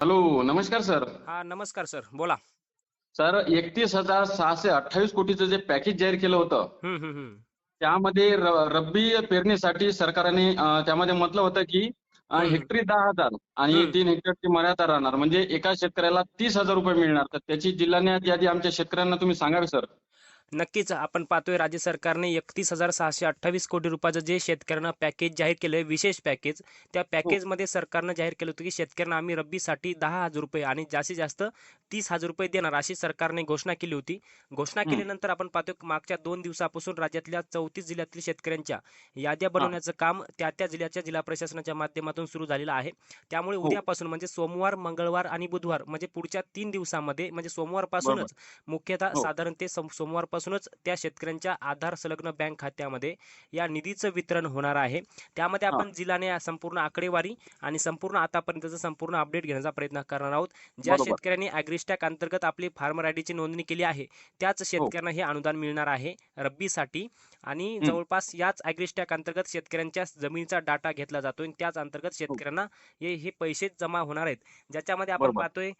Hello नमस्कार sir. हा नमस्कार सर बोला. सर एकतीस हजार सहाशे अठ्ठावीस कोटीचं जे पॅकेज जाहीर केलं होतं त्यामध्ये रब्बी पेरणीसाठी सरकारने त्यामध्ये म्हटलं होतं की. हेक्टरी दहा हजार आणि. तीन हेक्टरची मर्यादा राहणार. म्हणजे एका शेतकऱ्याला तीस हजार रुपये मिळणार. तर त्याची जिल्ह्याने यादी आमच्या शेतकऱ्यांना तुम्ही सांगावे सर? नक्कीच आपण पाहतोय राज्य सरकारने एकतीस हजार सहाशे अठ्ठावीस कोटी रुपयाचं जे शेतकऱ्यांना पॅकेज जाहीर केलंय विशेष पॅकेज त्या पॅकेजमध्ये सरकारनं जाहीर केलं होतं की शेतकऱ्यांना आम्ही रब्बीसाठी दहा हजार रुपये आणि जास्तीत जास्त तीस हजार रुपये देणार अशी सरकारने घोषणा केली होती घोषणा. केल्यानंतर आपण पाहतोय मागच्या दोन दिवसापासून राज्यातल्या चौतीस जिल्ह्यातील शेतकऱ्यांच्या याद्या बनवण्याचं काम त्या त्या जिल्ह्याच्या जिल्हा प्रशासनाच्या माध्यमातून सुरू झालेलं आहे त्यामुळे हो. उद्यापासून म्हणजे सोमवार मंगळवार आणि बुधवार म्हणजे पुढच्या तीन दिवसामध्ये म्हणजे सोमवारपासूनच मुख्यतः हो. साधारण ते सम- सोमवारपासूनच त्या शेतकऱ्यांच्या आधार संलग्न बँक खात्यामध्ये या निधीचं वितरण होणार आहे त्यामध्ये हा. आपण जिल्ह्याने संपूर्ण आकडेवारी आणि संपूर्ण आतापर्यंतचं संपूर्ण अपडेट घेण्याचा प्रयत्न करणार आहोत ज्या. शेतकऱ्यांनी अॅग्रिस्टॅक अंतर्गत आपली फार्मर आयडीची नोंदणी केली आहे त्याच शेतकऱ्यांना हे अनुदान मिळणार आहे रब्बीसाठी आणि. जवळपास याच अॅग्रिस्टॅक अंतर्गत शेतकऱ्यांच्या जमिनीचा डाटा घेतला जातो आणि त्याच अंतर्गत शेतकऱ्यांना हे हे पैसे जमा होणार आहेत ज्याच्यामध्ये आपण. पाहतोय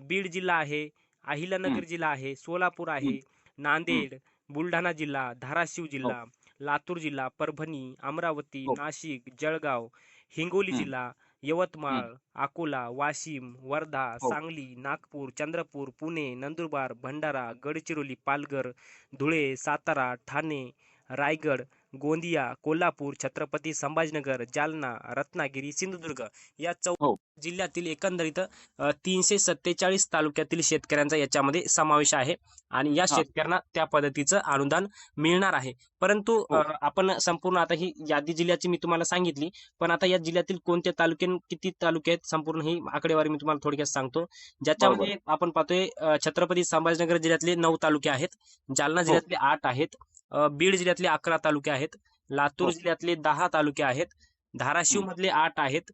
बीड जिल्हा आहे अहिल्यानगर जिल्हा आहे सोलापूर आहे नांदेड बुलढाणा जिल्हा धाराशिव जिल्हा लातूर जिल्हा परभणी अमरावती हो. नाशिक जळगाव हिंगोली. जिल्हा यवतमाळ अकोला वाशिम वर्धा हो. सांगली नागपूर चंद्रपूर पुणे नंदुरबार भंडारा गडचिरोली पालघर धुळे सातारा ठाणे रायगड गोंदिया कोल्हापूर छत्रपती संभाजीनगर जालना रत्नागिरी सिंधुदुर्ग या चौ हो. जिल्ह्यातील एकंदरीत तीनशे सत्तेचाळीस तालुक्यातील शेतकऱ्यांचा याच्यामध्ये समावेश आहे आणि या हा. शेतकऱ्यांना त्या पद्धतीचं अनुदान मिळणार आहे परंतु हो. आपण संपूर्ण आता ही यादी जिल्ह्याची मी तुम्हाला सांगितली पण आता या जिल्ह्यातील कोणत्या तालुके किती तालुके आहेत संपूर्ण ही आकडेवारी मी तुम्हाला थोडक्यात सांगतो ज्याच्यामध्ये आपण पाहतोय छत्रपती संभाजीनगर जिल्ह्यातले नऊ तालुके आहेत जालना जिल्ह्यातले आठ आहेत बीड जिल्ह्यातले अकरा तालुके आहेत लातूर हो. जिल्ह्यातले दहा तालुके आहेत धाराशिव. मधले आठ आहेत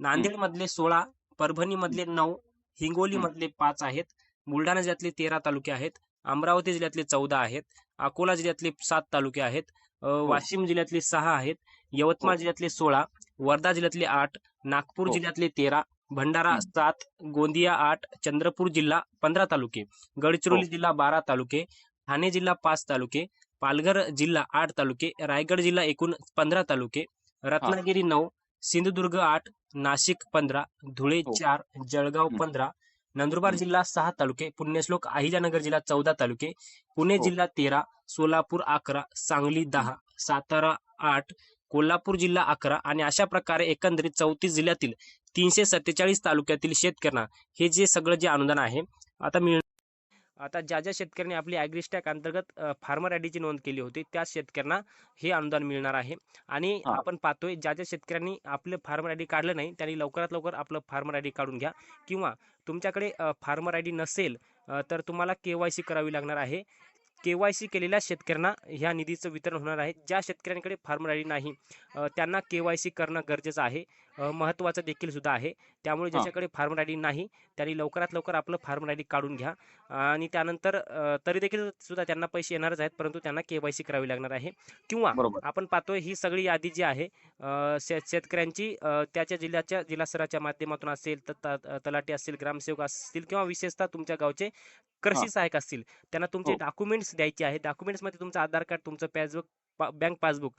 नांदेड मधले सोळा परभणी मधले नऊ हिंगोली मधले पाच आहेत बुलढाणा जिल्ह्यातले तेरा तालुके आहेत अमरावती जिल्ह्यातले चौदा आहेत अकोला जिल्ह्यातले सात तालुके आहेत अ, वाशिम जिल्ह्यातले सहा आहेत यवतमाळ हो. जिल्ह्यातले सोळा वर्धा जिल्ह्यातले आठ नागपूर हो. जिल्ह्यातले तेरा भंडारा. सात गोंदिया आठ चंद्रपूर जिल्हा पंधरा तालुके गडचिरोली हो. जिल्हा बारा तालुके ठाणे जिल्हा पाच तालुके पालघर जिल्हा आठ तालुके रायगड जिल्हा एकूण पंधरा तालुके रत्नागिरी नऊ सिंधुदुर्ग आठ नाशिक पंधरा धुळे हो. चार जळगाव. पंधरा नंदुरबार. जिल्हा सहा तालुके पुण्यश्लोक अहिल्यानगर जिल्हा चौदा तालुके पुणे हो. जिल्हा तेरा सोलापूर अकरा सांगली दहा सातारा आठ कोल्हापूर जिल्हा अकरा आणि अशा प्रकारे एकंदरीत चौतीस जिल्ह्यातील तीनशे सत्तेचाळीस तालुक्यातील शेतकऱ्यांना हे जे सगळं जे अनुदान आहे आता मिळ आता ज्या ज्या शेतकऱ्यांनी आपली ॲग्रिस्टॅक अंतर्गत फार्मर आयडीची नोंद केली होती त्या शेतकऱ्यांना हे अनुदान मिळणार आहे. आणि. आपण पाहतोय ज्या ज्या शेतकऱ्यांनी आपलं फार्मर आयडी काढलं नाही त्यांनी लवकरात लवकर आपलं फार्मर आयडी काढून घ्या. किंवा तुमच्याकडे फार्मर आयडी नसेल तर तुम्हाला केवायसी करावी लागणार आहे. केवायसी केलेल्या शेतकऱ्यांना ह्या निधीचं वितरण होणार आहे. ज्या शेतकऱ्यांकडे फार्मर आयडी नाही त्यांना केवायसी करणं गरजेचं आहे. महत्त्वाचं देखील सुद्धा आहे. त्यामुळे. ज्याच्याकडे फार्मर आयडी नाही त्यांनी लवकरात लवकर आपलं फार्मर आयडी काढून घ्या. आणि त्यानंतर तरी देखील सुद्धा त्यांना पैसे येणारच आहेत परंतु त्यांना केवायसी करावी लागणार आहे. किंवा आपण पाहतोय ही सगळी यादी जी आहे शेतकऱ्यांची त्याच्या जिल्ह्याच्या जिल्हा स्तराच्या माध्यमातून असेल तर तलाठी असतील ग्रामसेवक असतील किंवा विशेषतः तुमच्या गावचे कृषी सहाय्यक असतील त्यांना तुमचे हो. डॉक्युमेंट्स द्यायचे आहे डॉक्युमेंट्समध्ये तुमचं आधार कार्ड तुमचं पासबुक बँक पासबुक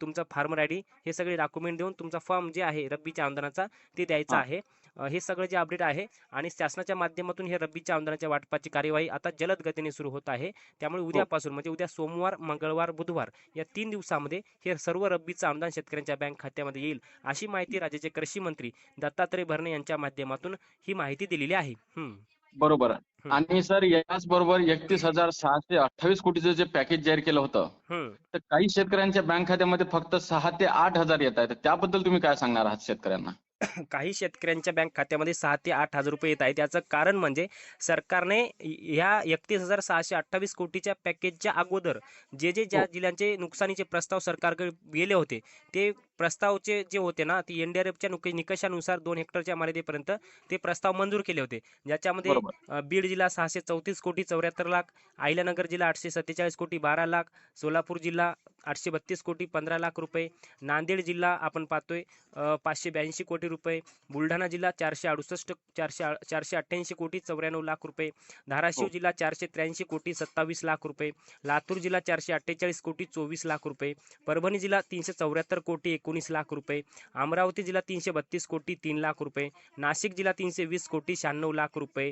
तुमचं फार्मर आय डी हे सगळे डॉक्युमेंट देऊन तुमचा फॉर्म जे आहे रब्बीच्या अनुदानाचा ते द्यायचा हा. आहे हे सगळं जे अपडेट आहे आणि शासनाच्या माध्यमातून हे रब्बीच्या अनुदानाच्या वाटपाची कार्यवाही आता जलद गतीने सुरू होत आहे त्यामुळे हो. उद्यापासून म्हणजे उद्या सोमवार मंगळवार बुधवार या तीन दिवसामध्ये हे सर्व रब्बीचं अनुदान शेतकऱ्यांच्या बँक खात्यामध्ये येईल अशी माहिती राज्याचे कृषी मंत्री दत्तात्रय भरणे यांच्या माध्यमातून ही माहिती दिलेली आहे हम्म. बरोबर. आणि सर याच बरोबर एकतीस हजार सहाशे अठ्ठावीस कोटीचं जे पॅकेज जाहीर केलं होतं. तर काही शेतकऱ्यांच्या बँक खात्यामध्ये फक्त सहा ते आठ हजार येत आहेत त्याबद्दल तुम्ही काय सांगणार आहात शेतकऱ्यांना काही शेतकऱ्यांच्या बँक खात्यामध्ये सहा ते आठ हजार रुपये येत आहे त्याचं कारण म्हणजे सरकारने ह्या एकतीस हजार सहाशे अठ्ठावीस कोटीच्या पॅकेजच्या अगोदर जे जे ज्या हो. जिल्ह्यांचे नुकसानीचे प्रस्ताव सरकारकडे गेले होते ते प्रस्तावचे जे होते ना ते एनडीआरएफच्या निकषानुसार दोन हेक्टरच्या मर्यादेपर्यंत ते प्रस्ताव मंजूर केले होते. ज्याच्यामध्ये बीड जिल्हा सहाशे चौतीस कोटी चौऱ्याहत्तर लाख अहिल्यानगर जिल्हा आठशे सत्तेचाळीस कोटी बारा लाख सोलापूर जिल्हा आठशे बत्तीस कोटी पंधरा लाख रुपये नांदेड जिल्हा आपण पाहतोय पाचशे ब्याऐंशी कोटी रुपये बुलढाणा जिल्हा चारशे अडुसष्ट चारशे चारशे अठ्ठ्याऐंशी कोटी चौऱ्याण्णव लाख रुपये धाराशिव. जिल्हा चारशे त्र्याऐंशी कोटी सत्तावीस लाख रुपये लातूर जिल्हा चारशे अठ्ठेचाळीस कोटी चोवीस लाख रुपये परभणी जिल्हा तीनशे चौऱ्याहत्तर कोटी एकोणीस लाख रुपये अमरावती जिल्हा तीनशे बत्तीस कोटी तीन लाख रुपये नाशिक जिल्हा तीनशे वीस कोटी शहाण्णव लाख रुपये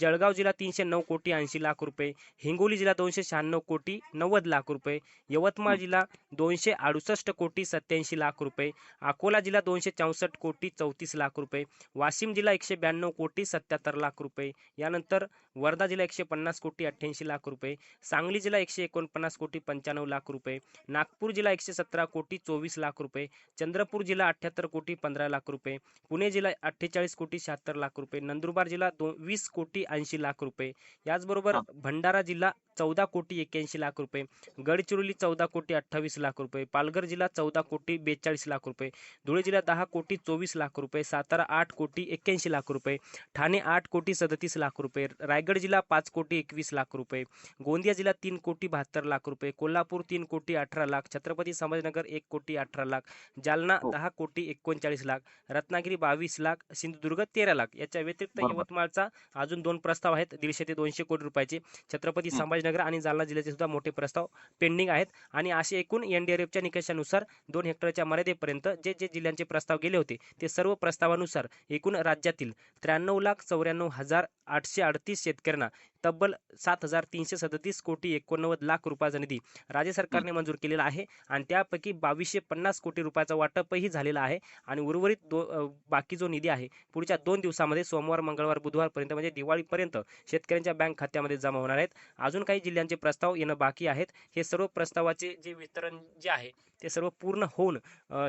जळगाव जिल्हा तीनशे नऊ कोटी ऐंशी लाख रुपये हिंगोली जिल्हा दोनशे शहाण्णव कोटी नव्वद लाख रुपये यवतमाळ जिल्हा दोनशे अडुसष्ट कोटी सत्याऐंशी लाख रुपये अकोला जिल्हा दोनशे चौसष्ट कोटी चौतीस लाख रुपये वाशिम जिल्हा एकशे ब्याण्णव कोटी सत्याहत्तर लाख रुपये यानंतर वर्धा जिल्हा एकशे पन्नास कोटी अठ्ठ्याऐंशी लाख रुपये सांगली जिल्हा एकशे एकोणपन्नास कोटी पंच्याण्णव लाख रुपये नागपूर जिल्हा एकशे सतरा कोटी चोवीस लाख रुपये चंद्रपूर जिल्हा अठ्ठ्याहत्तर कोटी पंधरा लाख रुपये पुणे जिल्हा अठ्ठेचाळीस कोटी शहात्तर लाख रुपये नंदुरबार जिल्हा दो वीस कोटी ऐंशी लाख रुपये याचबरोबर. भंडारा जिल्हा चौदा कोटी एक्क्याऐंशी लाख रुपये. गडचिरोली चौदा कोटी अठ्ठावीस लाख रुपये. पालघर जिल्हा चौदा कोटी बेचाळीस लाख रुपये. धुळे जिल्हा दहा कोटी चोवीस लाख रुपये. सातारा आठ कोटी एक्क्याऐंशी लाख रुपये. ठाणे आठ कोटी सदतीस लाख रुपये. रायगड जिल्हा पाच कोटी एकवीस लाख रुपये. गोंदिया जिल्हा तीन कोटी बहात्तर लाख रुपये. कोल्हापूर तीन कोटी अठरा लाख. छत्रपती संभाजीनगर एक कोटी अठरा लाख. जालना हो. दहा कोटी एकोणचाळीस लाख. रत्नागिरी बावीस लाख. सिंधुदुर्ग तेरा लाख. याच्या व्यतिरिक्त. यवतमाळचा अजून दोन प्रस्ताव आहेत. दीडशे ते दोनशे कोटी रुपयाचे. छत्रपती हं. संभाजीनगर आणि जालना जिल्ह्याचे सुद्धा मोठे प्रस्ताव पेंडिंग आहेत. आणि असे एकूण एनडीआरएफच्या निकषानुसार दोन हेक्टरच्या मर्यादेपर्यंत जे जे जिल्ह्यांचे प्रस्ताव गेले होते ते सर्व प्रस्तावानुसार एकूण राज्यातील त्र्याण्णव लाख चौऱ्याण्णव हजार आठशे अडतीस शेतकऱ्यांना तब्बल सात हजार तीनशे सदतीस कोटी एकोणनव्वद लाख रुपयाचा निधी राज्य सरकारने मंजूर केलेला आहे आणि त्यापैकी बावीसशे पन्नास कोटी रुपयाचा वाटपही झालेला आहे आणि उर्वरित दो बाकी जो निधी आहे पुढच्या दोन दिवसामध्ये सोमवार मंगळवार बुधवारपर्यंत म्हणजे दिवाळीपर्यंत शेतकऱ्यांच्या बँक खात्यामध्ये जमा होणार आहेत. अजून काही जिल्ह्यांचे प्रस्ताव येणं बाकी आहेत. हे सर्व प्रस्तावाचे जे वितरण जे आहे ते सर्व पूर्ण होऊन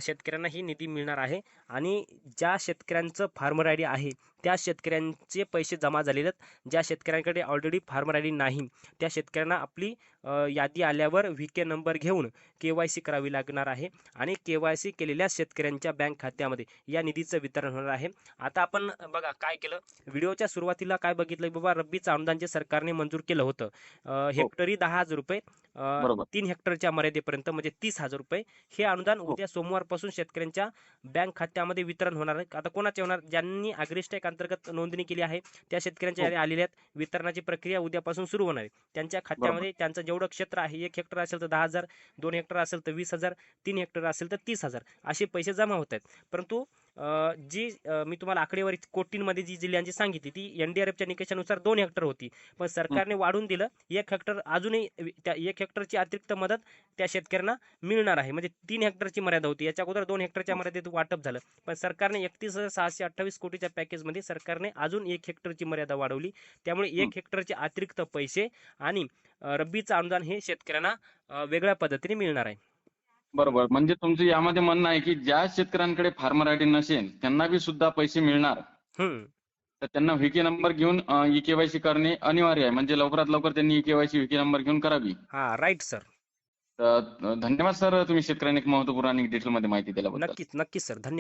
शेतकऱ्यांना ही निधी मिळणार आहे. आणि ज्या शेतकऱ्यांचं फार्मर आय डी आहे त्या शेतकऱ्यांचे पैसे जमा झालेले आहेत ज्या शेतकऱ्यांकडे ऑलरेडी फार्मर आय डी नाही त्या शेतकऱ्यांना आपली यादी आल्यावर व्ही के नंबर घेऊन के वाय सी करावी लागणार आहे. आणि के वाय सी केलेल्या शेतकऱ्यांच्या बँक खात्यामध्ये या निधीचं वितरण होणार आहे. आता आपण बघा काय केलं. व्हिडिओच्या सुरुवातीला काय बघितलं बाबा रब्बीचं अनुदान जे सरकारने मंजूर केलं होतं अ, हेक्टरी दहा हजार रुपये. तीन हेक्टरच्या मर्यादेपर्यंत म्हणजे तीस हजार रुपये हे अनुदान हो. उद्या सोमवारपासून शेतकऱ्यांच्या बँक खात्यामध्ये वितरण होणार आहे. आता कोणाचे होणार? ज्यांनी अग्रिस्टेक अंतर्गत नोंदणी केली आहे त्या शेतकऱ्यांच्या हो. यादी आलेल्या आहेत. वितरणाची प्रक्रिया उद्यापासून सुरू होणार आहे. त्यांच्या खात्यामध्ये त्यांचं जेवढं क्षेत्र आहे एक हेक्टर असेल तर दहा हजार दोन हेक्टर असेल तर वीस हजार तीन हेक्टर असेल तर तीस हजार. असे पैसे जमा होत आहेत. परंतु जी मी तुम्हाला आकडेवारी कोटींमध्ये जी जिल्ह्यांची सांगितली ती एनडीआरएफच्या निकषानुसार दोन हेक्टर होती. पण सरकारने वाढून दिलं एक हेक्टर अजूनही त्या एक हेक्टरची अतिरिक्त मदत त्या शेतकऱ्यांना मिळणार आहे. म्हणजे तीन हेक्टरची मर्यादा होती. याच्या अगोदर दोन हेक्टरच्या मर्यादेत वाटप झालं. पण सरकारने एकतीस हजार सहाशे अठ्ठावीस कोटीच्या पॅकेजमध्ये सरकारने अजून एक हेक्टरची मर्यादा वाढवली. त्यामुळे एक हेक्टरचे अतिरिक्त पैसे आणि रब्बीचं अनुदान हे शेतकऱ्यांना वेगळ्या पद्धतीने मिळणार आहे. बरोबर. म्हणजे तुमचं यामध्ये म्हणणं आहे की ज्या शेतकऱ्यांकडे फार्मर आय डी नसेल त्यांना बी सुद्धा पैसे मिळणार. हम्म. तर त्यांना व्हीके नंबर घेऊन ई केवायसी करणे अनिवार्य आहे. म्हणजे लवकरात लवकर त्यांनी ई केवायसी व्हीके नंबर घेऊन करावी. हा राईट सर तर धन्यवाद सर तुम्ही शेतकऱ्यांना एक महत्त्वपूर्ण आणि डिटेलमध्ये माहिती दिल्याबद्दल. नक्कीच नक्कीच सर धन्यवाद.